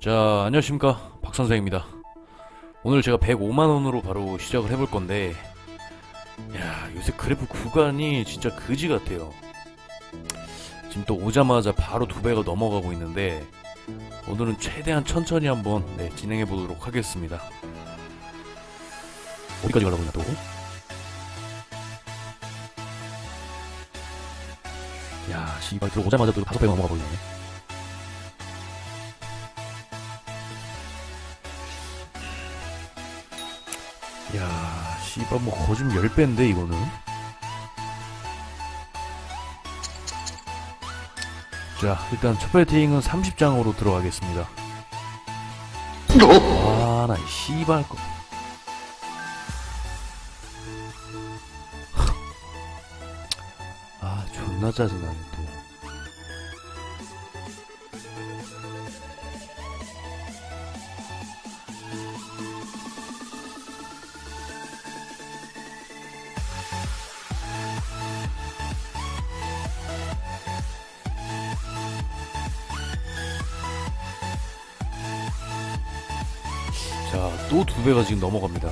자, 안녕하십니까. 박선생입니다. 오늘 제가 105만원으로 바로 시작을 해볼 건데, 야, 요새 그래프 구간이 진짜 그지 같아요. 지금 또 오자마자 바로 두 배가 넘어가고 있는데, 오늘은 최대한 천천히 한번 네, 진행해 보도록 하겠습니다. 어디까지 가려고 했나 또? 야, 씨발 들어오자마자 또 다섯 배가 넘어가 버리네. 씨발 뭐 거짓 10배인데 이거는. 자, 일단 첫 배팅은 30장으로 들어가겠습니다. 아, 나이 씨발 거. 아, 존나 짜증나네 또. 자, 또 두 배가 지금 넘어갑니다.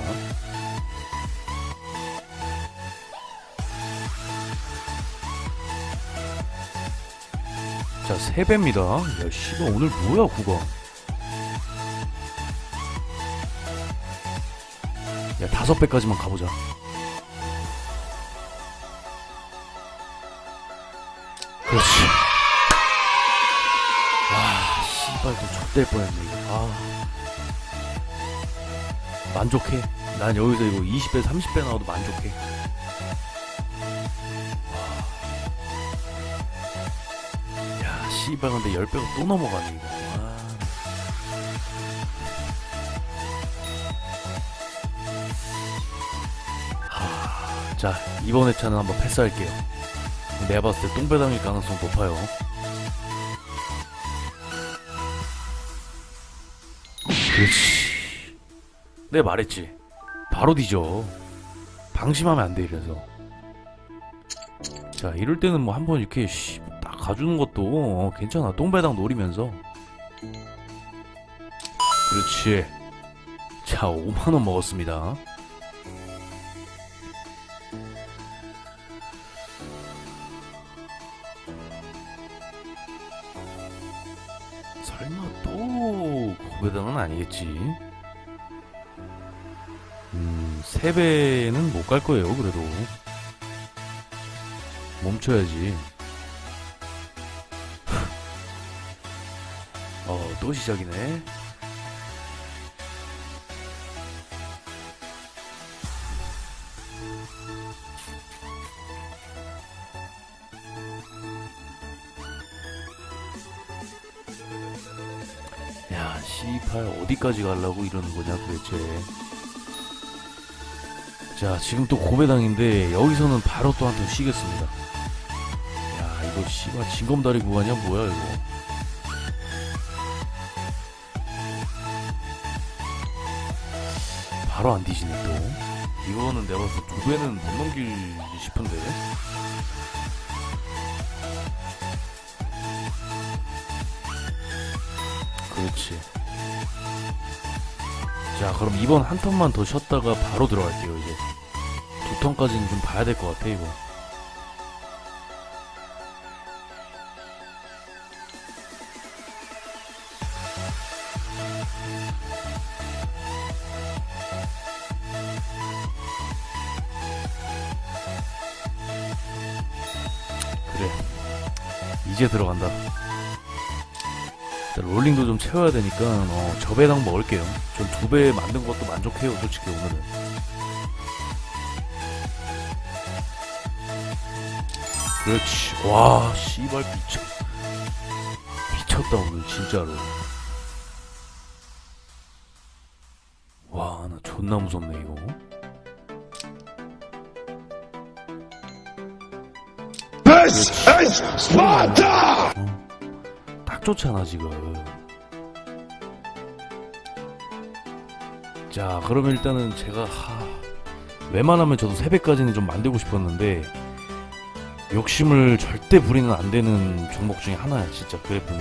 자, 세 배입니다. 야, 씨발 오늘 뭐야, 구가? 야, 다섯 배까지만 가보자. 그렇지. 와, 씨발, 또 X될 뻔했네, 이거. 아. 만족해. 난 여기서 이거 20배, 30배 나와도 만족해. 와. 야, 씨발, 근데 10배가 또 넘어가네, 이거. 와. 하, 자, 이번 회차는 한번 패스할게요. 내가 봤을 때 똥배 당일 가능성 높아요. 그렇지. 내 말했지. 바로 뒤져. 방심하면 안 돼, 이래서. 자, 이럴 때는 뭐 한 번 이렇게, 씨, 딱 가주는 것도, 어, 괜찮아. 똥배당 노리면서. 그렇지. 자, 5만원 먹었습니다. 설마 또 고배당은 아니겠지? 음, 세 배는 못 갈 거예요, 그래도. 멈춰야지. 어, 또 시작이네. 야, 씨발, 어디까지 가려고 이러는 거냐, 도대체. 자, 지금 또 고배당인데, 여기서는 바로 또 한 턴 쉬겠습니다. 야, 이거 씨발, 징검다리 구간이야, 뭐야, 이거. 바로 안 뒤지네, 또. 이거는 내가 봤을 때 두 배는 못 넘길지 싶은데. 그렇지. 자, 그럼 이번 한 턴만 더 쉬었다가 바로 들어갈게요, 이제. 두 턴까지는 좀 봐야 될 것 같아, 이거. 그래. 이제 들어간다. 롤링도 좀 채워야 되니까 어, 저 배당 먹을게요. 전 두 배 만든 것도 만족해요, 솔직히 오늘은. 그렇지. 와, 씨발 미쳐. 미쳤다 오늘 진짜로. 와, 나 존나 무섭네 이거. Sparta! 딱 좋잖아 지금. 자, 그러면 일단은 제가 하, 웬만하면 저도 3배까지는 좀 만들고 싶었는데 욕심을 절대 부리는 안 되는 종목 중에 하나야, 진짜 그래프는.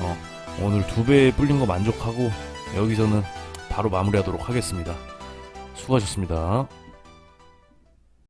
어, 오늘 두배 불린 거 만족하고 여기서는 바로 마무리하도록 하겠습니다. 수고하셨습니다.